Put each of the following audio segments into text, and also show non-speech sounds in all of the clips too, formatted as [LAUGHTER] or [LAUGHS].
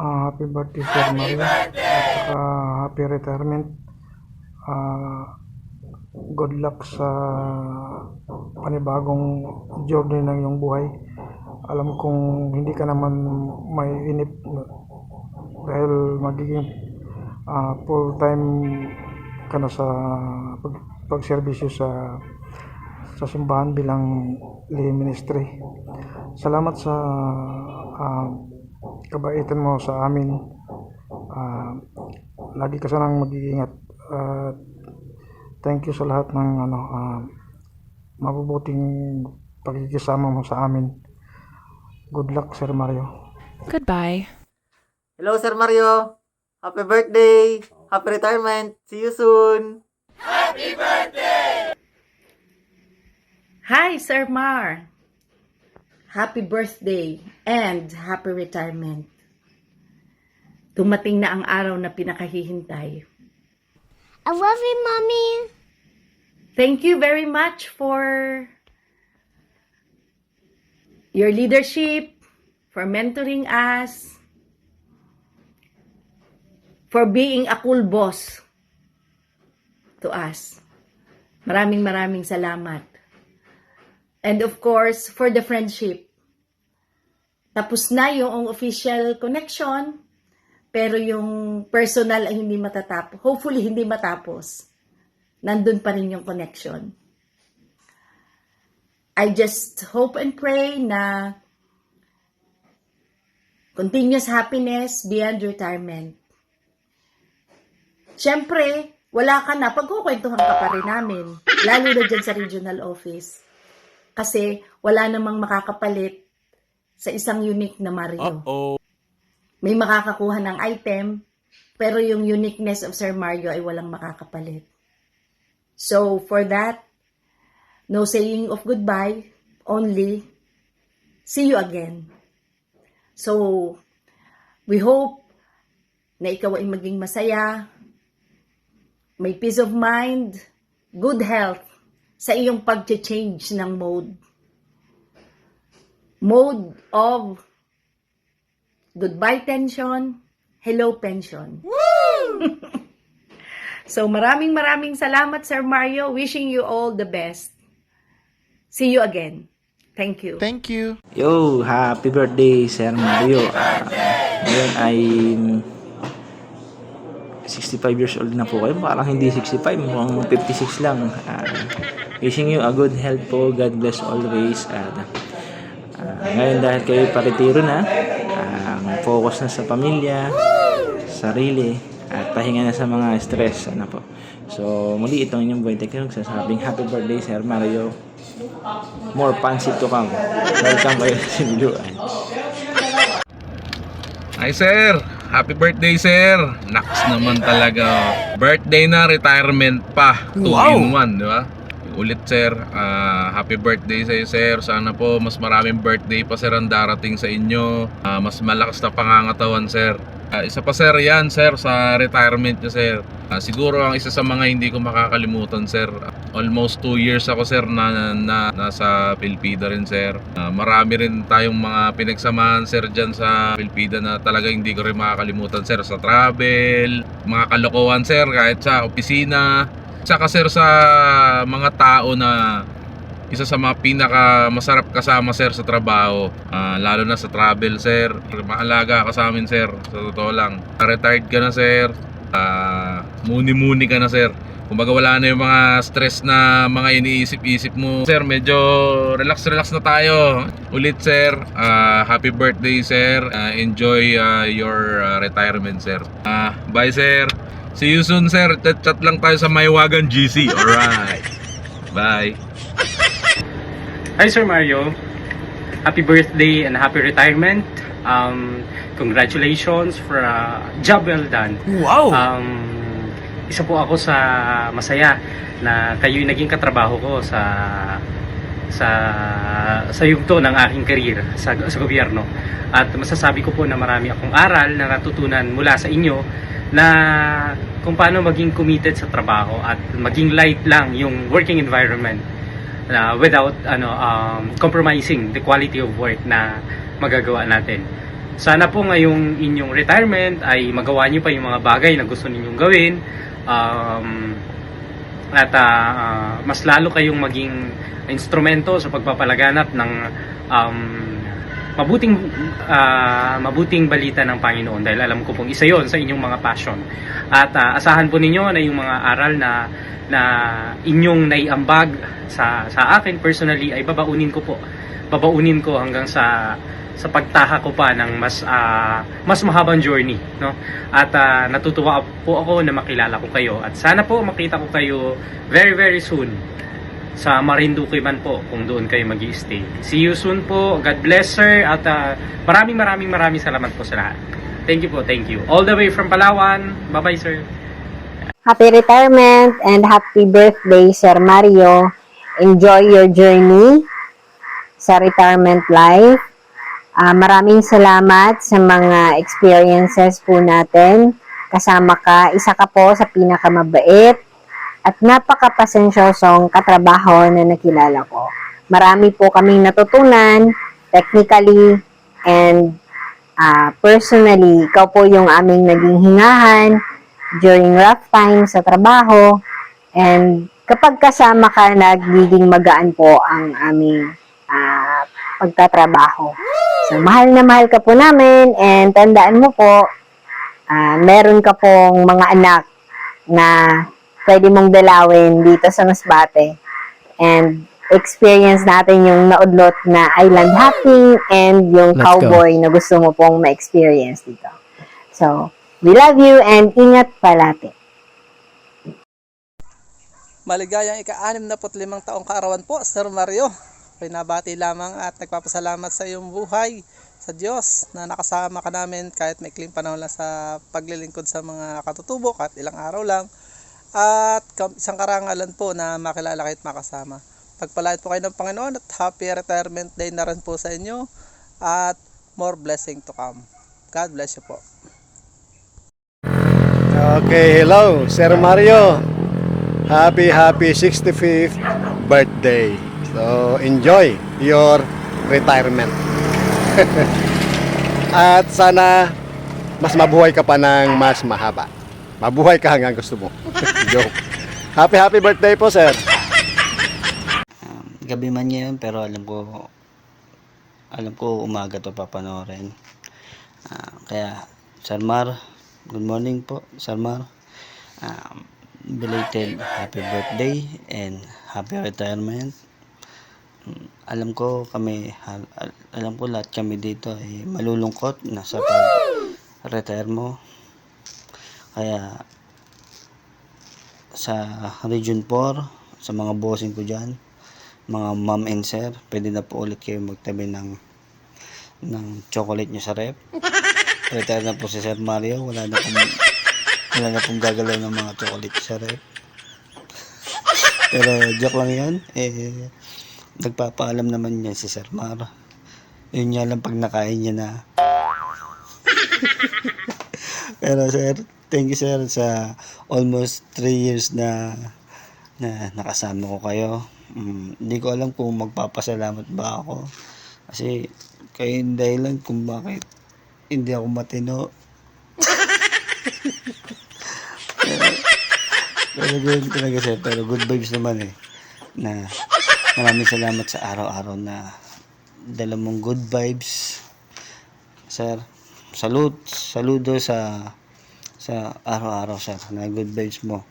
Ah, happy birthday, Sir Mario. At saka happy retirement. Ah, good luck sa panibagong journey ng iyong buhay. Alam kong hindi ka naman may inip dahil magiging ah, full-time ka na sa pag, pagserbisyo sa sa simbahan bilang lay ministry. Salamat sa ah, kabaitan mo sa amin. Ah, lagi ka sanang mag-iingat. At thank you sa lahat ng ano ah, mabubuting pagkikisama mo sa amin. Good luck, Sir Mario. Goodbye. Hello, Sir Mario. Happy birthday. Happy retirement. See you soon. Hi, Sir Mar. Happy birthday and happy retirement. Dumating na ang araw na pinakahihintay. I love you, Mommy. Thank you very much for your leadership, for mentoring us, for being a cool boss to us. Maraming maraming salamat. And of course, for the friendship. Tapos na yung official connection, pero yung personal ay hindi matatapos. Hopefully, hindi matapos. Nandun pa rin yung connection. I just hope and pray na continuous happiness beyond retirement. Siyempre, wala ka na, pagkukwentuhan ka pa rin namin. Lalo na dyan sa regional office. Kasi wala namang makakapalit sa isang unique na Mario. May makakakuha ng item, pero yung uniqueness of Sir Mario ay walang makakapalit. So, for that, no saying of goodbye, only see you again. So, we hope na ikaw ay maging masaya, may peace of mind, good health sa iyong pag-change ng mode. Mode of goodbye tension, hello pension. [LAUGHS] so maraming maraming salamat Sir Mario. Wishing you all the best. See you again. Thank you. Thank you. Yo, happy birthday, Sir Mario. Ngayon ay 65 years old na po kayo. Parang hindi 65, mukhang 56 lang. Ah, wishing you a good health po. God bless always. At ah, ngayon dahil kayo paretiro na, ah, focus na sa pamilya, sarili, at pahinga na sa mga stress. Ano po. So, muli itong inyong boy Tech nagsasabing happy birthday, Sir Mario. More pancit to come. Welcome kayo sa Sinuluan. Hi sir, happy birthday sir. Naks naman talaga. Birthday na, retirement pa. Two in one, di ba? Ulit sir, Ah, happy birthday sa iyo sir. Sana po mas maraming birthday pa sir ang darating sa inyo. Ah, mas malakas na pangangatawan sir. Ah, isa pa sir yan sir sa retirement niyo sir. Ah, siguro ang isa sa mga hindi ko makakalimutan sir. Almost 2 years ako sir na, na nasa Pilpida rin sir. Ah, marami rin tayong mga pinagsamahan sir dyan sa Pilpida na talaga hindi ko rin makakalimutan sir sa travel, mga kalokohan sir kahit sa opisina. Tsaka sir sa mga tao na isa sa mga pinaka masarap kasama sir sa trabaho Ah, lalo na sa travel sir. Maalaga ka sa amin sir sa totoo lang. Retired ka na sir. Ah, muni-muni ka na sir. Kumbaga wala na yung mga stress na mga iniisip-isip mo. Sir medyo relax-relax na tayo ulit sir. Ah, happy birthday sir. Ah, enjoy ah, your ah, retirement sir. Ah, bye sir see you soon sir chat-chat lang tayo sa Maywagan GC alright bye Hi Sir Mario. Happy birthday and happy retirement. Um, congratulations for a job well done. Wow! Um, isa po ako sa masaya na kayo'y naging katrabaho ko sa sa sa yugto ng aking career sa, sa gobyerno. At masasabi ko po na marami akong aral na natutunan mula sa inyo na kung paano maging committed sa trabaho at maging light lang yung working environment na without ano um, compromising the quality of work na magagawa natin. sana po ngayong inyong retirement ay magawa niyo pa yung mga bagay na gusto ninyong gawin. Um, at ah, mas lalo kayong maging instrumento sa pagpapalaganap ng um, mabuting ah, mabuting balita ng Panginoon dahil alam ko pong isa yon sa inyong mga passion. At ah, asahan po ninyo na yung mga aral na na inyong naiambag sa sa akin personally ay babaunin ko po. Babaunin ko hanggang sa sa pagtaha ko pa ng mas ah, mas mahabang journey, no? At ah, natutuwa po ako na makilala ko kayo at sana po makita ko kayo very very soon sa Marinduque man po kung doon kayo mag stay See you soon po. God bless sir at ah, maraming maraming maraming salamat po sa lahat. Thank you po, thank you. All the way from Palawan. Bye-bye sir. Happy retirement and happy birthday, Sir Mario. Enjoy your journey sa retirement life. Ah, maraming salamat sa mga experiences po natin. Kasama ka, isa ka po sa pinakamabait at napakapasensyosong katrabaho na nakilala ko. Marami po kaming natutunan technically and ah, personally. Ikaw po yung aming naging hingahan during rough times sa trabaho and kapag kasama ka nagiging magaan po ang aming ah, pagtatrabaho. So mahal na mahal ka po namin and tandaan mo po ah, meron ka pong mga anak na pwede mong dalawin dito sa Masbate and experience natin yung naudlot na island hopping and yung Let's go. cowboy na gusto mo pong ma-experience dito. So, we love you and ingat palati. Maligayang ika-65 taong kaarawan po, Sir Mario. Pinabati lamang at nagpapasalamat sa iyong buhay sa Diyos na nakasama ka namin kahit may ikling panahon lang sa paglilingkod sa mga katutubo at ilang araw lang. At isang karangalan po na makilala kahit makasama. Pagpalain po kayo ng Panginoon at happy retirement day na rin po sa inyo at more blessing to come. God bless you po. Okay, hello, Sir Mario. Happy, happy 65th birthday. So, enjoy your retirement. [LAUGHS] At sana mas mabuhay ka pa ng mas mahaba. Mabuhay ka hanggang gusto mo. [LAUGHS] Joke. Happy, happy birthday po, sir. gabi man ngayon pero alam ko alam ko umaga to papanoorin Ah, kaya Sir Mar good morning po Sir Mar um, belated happy birthday and happy retirement Mm, alam ko kami al- alam ko lahat kami dito ay malulungkot na sa pag retire mo kaya sa Region 4 sa mga bossing ko dyan mga ma'am and sir, pwede na po ulit kayo magtabi ng ng chocolate nyo sa rep. [LAUGHS] Retire na po si Sir Mario, wala na pong wala na pong gagalaw ng mga chocolate sa rep. Pero joke lang yan, eh nagpapaalam naman yan si Sir Mar. Yun nga lang pag nakain niya na. [LAUGHS] Pero sir, thank you sir sa almost 3 years na na nakasama ko kayo. Mm, Hindi ko alam kung magpapasalamat ba ako. Kasi kayo yung dahilan kung bakit hindi ako matino. [LAUGHS] pero, good talaga sir. Pero good vibes naman eh. Na maraming salamat sa araw-araw na dala mong good vibes. Sir, salute, saludo sa sa araw-araw sir na good vibes mo.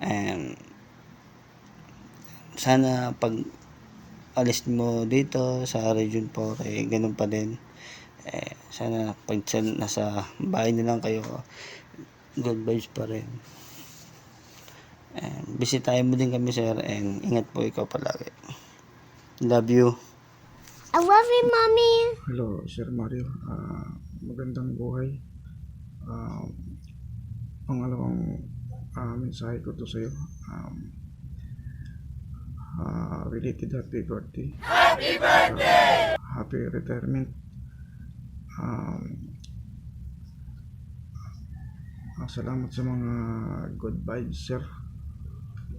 And sana pag alis mo dito sa Region 4 eh ganun pa din eh sana pag sa- nasa bahay na lang kayo good vibes pa rin and bisitahin mo din kami sir and ingat po ikaw palagi love you I love you, Mommy. Hello, Sir Mario. Ah, magandang buhay. Ah, pangalawang ah, mensahe ko to sa'yo. Um, ah, related happy birthday. Happy birthday! happy retirement. Um, ah, salamat sa mga good vibes, sir.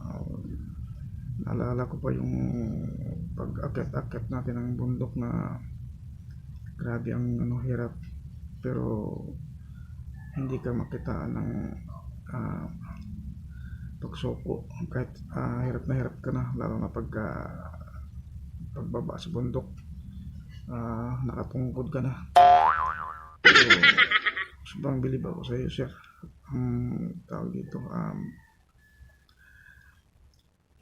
Ah, naalala ko pa yung pag-akit-akit natin ng bundok na grabe ang ano hirap pero hindi ka makitaan ng ah, pagsoko. Kahit ah, hirap na hirap ka na lalo na pagka pagbaba sa bundok. Ah, nakatungkod ka na. Pero [LAUGHS] sobrang bilib ako sa iyo sir. Ang tawag dito um,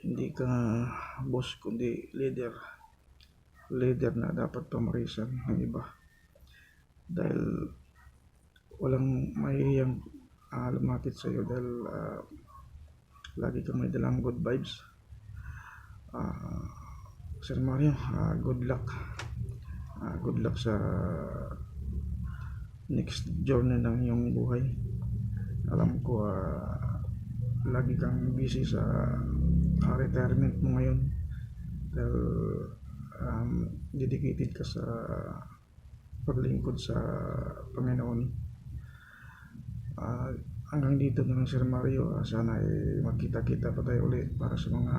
hindi ka boss kundi leader. Leader na dapat pamarisan ng iba. Dahil walang mahihiyang uh, lumapit sa iyo dahil ah, lagi kang may dalang good vibes. Ah, Sir Mario ah, good luck. Ah, good luck sa next journey ng iyong buhay. Alam ko ah, lagi kang busy sa ah, retirement mo ngayon dahil um, dedicated ka sa paglingkod sa Panginoon Ah, hanggang dito na lang Sir Mario. Ah, sana ay magkita-kita pa tayo ulit para sa mga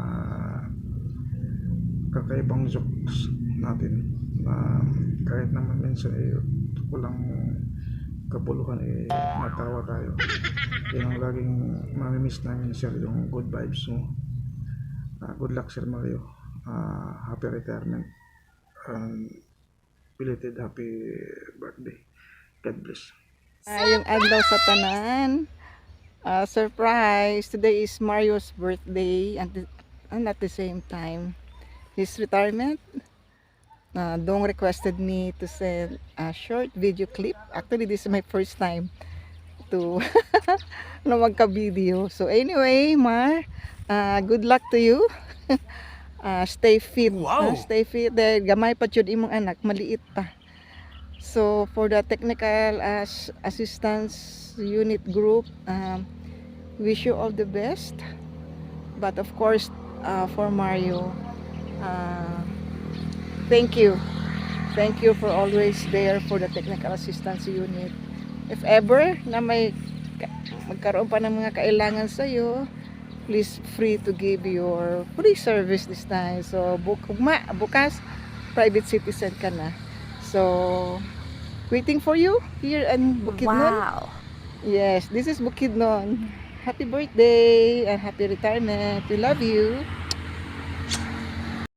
kakaibang jokes natin. Na kahit naman minsan eh walang kapuluhan eh natawa tayo. Yun ang laging mamimiss namin sir yung good vibes mo. Ah, good luck Sir Mario. Ah, happy retirement. And belated happy birthday. God bless Ayong adlaw sa tanan. Ah, surprise! Today is Mario's birthday and, the- and at the same time, his retirement. Uh, Dong requested me to send a short video clip. Actually, this is my first time to [LAUGHS] na magka-video. So anyway, Mar, ah, good luck to you. [LAUGHS] Ah, stay fit. ah, stay fit. Dahil gamay pa yun imong anak, maliit pa. So for the technical as assistance unit group, um, wish you all the best. But of course, uh, for Mario, uh, thank you. Thank you for always there for the technical assistance unit. If ever na may ka- magkaroon pa ng mga kailangan sa iyo, please free to give your free service this time. So buk bukas private citizen ka na. So, waiting for you here in Bukidnon. Wow. Yes, this is Bukidnon. Happy birthday and happy retirement. We love you.